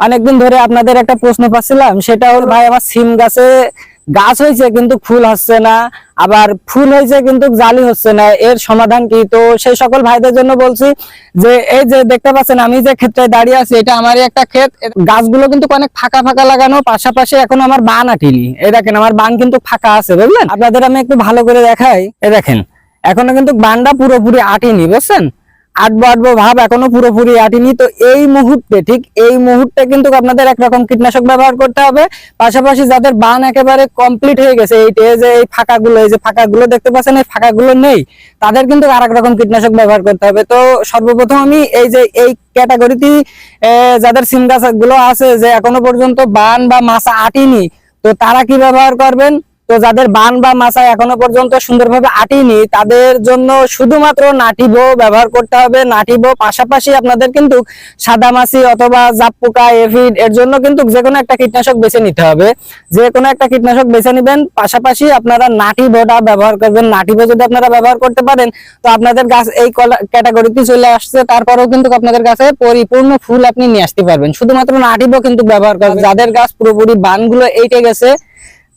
অনেকদিন ধরে আপনাদের একটা প্রশ্ন পাচ্ছিলাম, সেটা হল, ভাই, আমার সিম গাছে গাছ হয়েছে কিন্তু ফুল হচ্ছে না, আবার ফুল হয়েছে কিন্তু জালি হচ্ছে না, এর সমাধান কি? তো সেই সকল ভাইদের জন্য বলছি যে, এই যে দেখতে পাচ্ছেন, আমি যে ক্ষেত্রে দাঁড়িয়ে আছি, এটা আমারই একটা ক্ষেত। গাছগুলো কিন্তু অনেক ফাঁকা ফাঁকা লাগানো, পাশাপাশি এখন আমার বান আটিনি। এই দেখেন, আমার বান কিন্তু ফাঁকা আছে, বুঝলেন? আপনাদের আমি একটু ভালো করে দেখাই। এই দেখেন, এখনও কিন্তু বানটা পুরোপুরি আটিনি, বুঝছেন? আটবো আটবো ভাব এখনও পুরোপুরি আটিনি। তো এই মুহূর্তে, ঠিক এই মুহূর্তে কিন্তু আপনাদের একরকম কীটনাশক ব্যবহার করতে হবে। পাশাপাশি যাদের বান একেবারে কমপ্লিট হয়ে গেছে, এই যে, এই ফাঁকাগুলো, এই যে ফাঁকাগুলো দেখতে পাচ্ছেন, এই ফাঁকাগুলো নেই, তাদের কিন্তু আর রকম কীটনাশক ব্যবহার করতে হবে। তো সর্বপ্রথম আমি এই যে, এই ক্যাটাগরিতে যাদের সিম গাছগুলো আছে, যে এখনও পর্যন্ত বান বা মাছা আটিনি, তো তারা কি ব্যবহার করবেন? তো যাদের বান বা মাছা এখনও পর্যন্ত সুন্দরভাবে আটিনি, তাদের জন্য শুধুমাত্র নাটিবো ব্যবহার করতে হবে। নাটিবো পাশাপাশি আপনাদের কিন্তু সাদামাছি অথবা জাপ পোকা এফিড এর জন্য কিন্তু যে কোনো একটা কীটনাশক বেছে নিতে হবে। যে কোনো একটা কীটনাশক বেছে নেবেন, পাশাপাশি আপনারা নাটিবোটা ব্যবহার করবেন। নাটিবো যদি আপনারা ব্যবহার করতে পারেন, তো আপনাদের গাছ এই ক্যাটাগরিতে চলে আসছে। তারপরেও কিন্তু আপনাদের কাছে পরিপূর্ণ ফুল আপনি নিয়ে আসতে পারবেন। শুধুমাত্র নাটিবো কিন্তু ব্যবহার করবেন। যাদের গাছ পুরোপুরি বানগুলো এইটে গেছে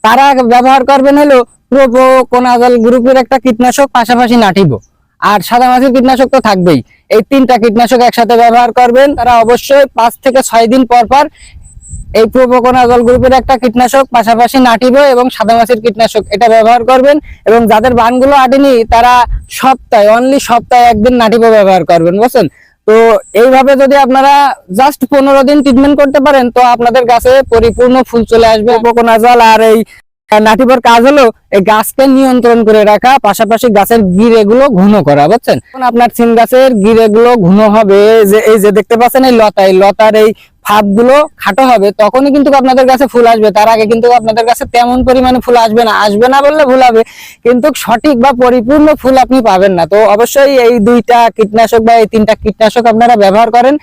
তারা ব্যবহার করবেন হলো প্রোপো কোনাজল গ্রুপের একটা কীটনাশক পাশাপাশি নাটিবো। আর সাদা মাছের কীটনাশক তো থাকবেই। এই তিনটা কীটনাশক একসাথে ব্যবহার করবেন। তারা অবশ্যই পাঁচ থেকে ছয় দিন পর পর এই প্রোপোকোনাজল গ্রুপের একটা কীটনাশক পাশাপাশি নাটিব এবং সাদা মাছের কীটনাশক এটা ব্যবহার করবেন এবং যাদের বানগুলো আটেনি তারা সপ্তাহে অনলি সপ্তাহে একদিন নাটিবো ব্যবহার করবেন। বুঝছেন? তো এইভাবে যদি আপনারা জাস্ট পনেরো দিন ট্রিটমেন্ট করতে পারেন তো আপনাদের গাছে পরিপূর্ণ ফুল চলে আসবে কোকোনাজাল আর এই নাটিবর কাজ হলো এই গাছকে নিয়ন্ত্রণ করে রাখা, পাশাপাশি গাছের গিরে গুলো ঘন করা, বুঝছেন? আপনার সিম গাছের গিরে গুলো ঘন হবে যে, এই যে দেখতে পাচ্ছেন এই লতা, এই লতার এই ফাঁপগুলো খাটো হবে, তখনই কিন্তু আপনাদের কাছে ফুল আসবে। তার আগে কিন্তু আপনাদের কাছে তেমন পরিমাণে ফুল আসবে না। আসবে না বললে ভুল হবে, কিন্তু সঠিক বা পরিপূর্ণ ফুল আপনি পাবেন না। তো অবশ্যই এই দুইটা কীটনাশক বা এই তিনটা কীটনাশক আপনারা ব্যবহার করেন।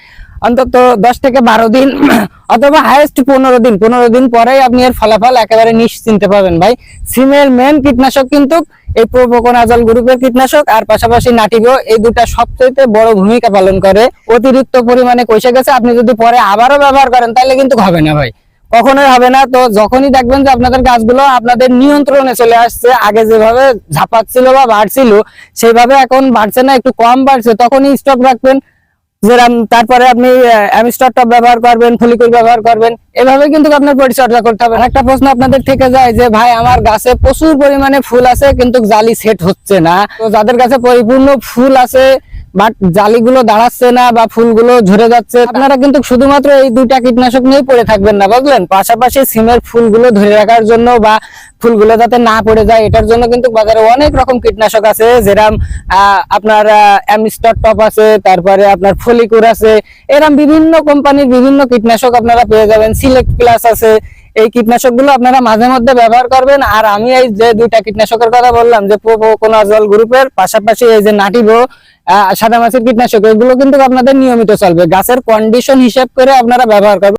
অন্তত দশ থেকে বারো দিন, অথবা হাইয়েস্ট পনেরো দিন। পনেরো দিন পরেই আপনি এর ফলাফল একেবারে নিশ্চিন্তে পাবেন ভাই। সিমের মেন কীটনাশক কিন্তু এই প্রোপোকোনাজল গ্রুপের কীটনাশক, আর পাশাপাশি নাটিগো এই দুটা সবচেয়ে বড় ভূমিকা পালন করে। অতিরিক্ত পরিমাণে কষে গেছে, আপনি যদি পরে আবারও ব্যবহার করেন, তাহলে কিন্তু হবে না ভাই। কখনোই হবে না। তো যখনই দেখবেন যে আপনাদের গাছগুলো আপনাদের নিয়ন্ত্রণে চলে আসছে, আগে যেভাবে ঝাপাচ্ছিল বা বাড়ছিল, সেইভাবে এখন বাড়ছে না, একটু কম বাড়ছে, তখনই স্টক রাখবেন। যেরকম তারপরে আপনি অ্যামিস্টার টপ ব্যবহার করবেন ফলিকুল ব্যবহার করবেন, এভাবে কিন্তু আপনার পরিচর্যা করতে হবে। একটা প্রশ্ন আপনাদের থেকে যায় যে, ভাই, আমার গাছে প্রচুর পরিমাণে ফুল আছে, কিন্তু জালি সেট হচ্ছে না। তো যাদের কাছে পরিপূর্ণ ফুল আছে বাট জালিগুলো দাঁড়াচ্ছে না বা ফুলগুলো ঝরে যাচ্ছে আপনারা কিন্তু শুধুমাত্র এই দুইটা কীটনাশক নিয়েই পড়ে থাকবেন না বুঝলেন? পাশাপাশি সিমের ফুলগুলো ধরে রাখার জন্য বা ফুলগুলো যাতে না পড়ে যায় এটার জন্য কিন্তু বাজারে অনেক রকম কীটনাশক আছে যেরকম আহ, আপনার অ্যামিস্টার টপ আছে তারপরে আপনার ফলিকুর আছে এরকম বিভিন্ন কোম্পানির বিভিন্ন কীটনাশক আপনারা পেয়ে যাবেন সিলেক্ট প্লাস আছে এই কীটনাশকগুলো আপনারা মাঝে মধ্যে ব্যবহার করবেন। আর আমি এই যে দুইটা কীটনাশকের কথা বললাম, যে প্রোপোকোনাজল গ্রুপের, পাশাপাশি এই যে নাটিভো সাদা মাছের কীটনাশক, এগুলো কিন্তু আপনাদের নিয়মিত চলবে। গাছের কন্ডিশন হিসাব করে আপনারা ব্যবহার করবেন।